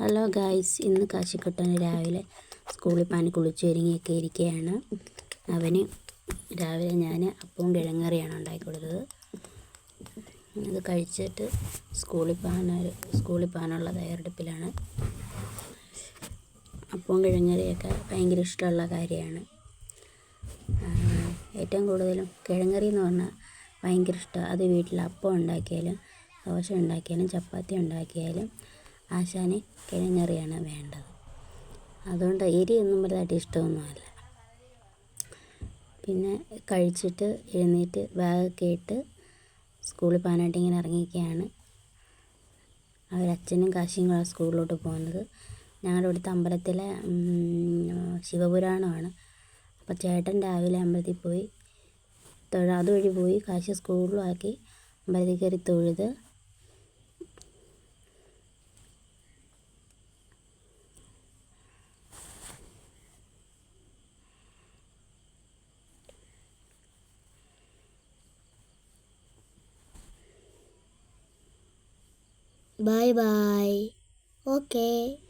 Hello guys ഇന്ന് കാശിക്കുട്ടന് രാവിലെ സ്കൂളിൽ പാനി കുളിച്ച് ഒരുങ്ങിയൊക്കെ ഇരിക്കുകയാണ്. അവന് രാവിലെ ഞാൻ അപ്പവും കിഴങ്ങറിയാണ് ഉണ്ടാക്കി കൊടുത്തത് ഇത് കഴിച്ചിട്ട് സ്കൂളിൽ പോകാൻ സ്കൂളിൽ പോകാനുള്ള തയ്യാറെടുപ്പിലാണ്. അപ്പവും കിഴങ്ങറിയൊക്കെ ഭയങ്കര ഇഷ്ടമുള്ള കാര്യമാണ്. ഏറ്റവും കൂടുതലും കിഴങ്ങറി എന്ന് പറഞ്ഞാൽ ഭയങ്കര ഇഷ്ടമാണ്. അത് വീട്ടിൽ അപ്പം ഉണ്ടാക്കിയാലും ദോശ ഉണ്ടാക്കിയാലും ചപ്പാത്തി ഉണ്ടാക്കിയാലും ആശാന് കിഴങ്ങറിയാണ് വേണ്ടത്. അതുകൊണ്ട് എരിയൊന്നും വലുതായിട്ട് ഇഷ്ടമൊന്നുമല്ല. പിന്നെ കഴിച്ചിട്ട് എഴുന്നേറ്റ് ബാഗൊക്കെ ഇട്ട് സ്കൂളിൽ പോകാനായിട്ട് ഇങ്ങനെ ഇറങ്ങിയൊക്കെയാണ് അവരച്ഛനും കാശിയും കൂടെ സ്കൂളിലോട്ട് പോകുന്നത്. ഞങ്ങളുടെ ഇവിടുത്തെ അമ്പലത്തിലെ ശിവപുരാണമാണ്. അപ്പോൾ ചേട്ടൻ രാവിലെ അമ്പലത്തിൽ പോയി തൊഴ അതുവഴി പോയി കാശി സ്കൂളിലും ആക്കി അമ്പലത്തിൽ കയറി തൊഴുത് Bye bye. Okay.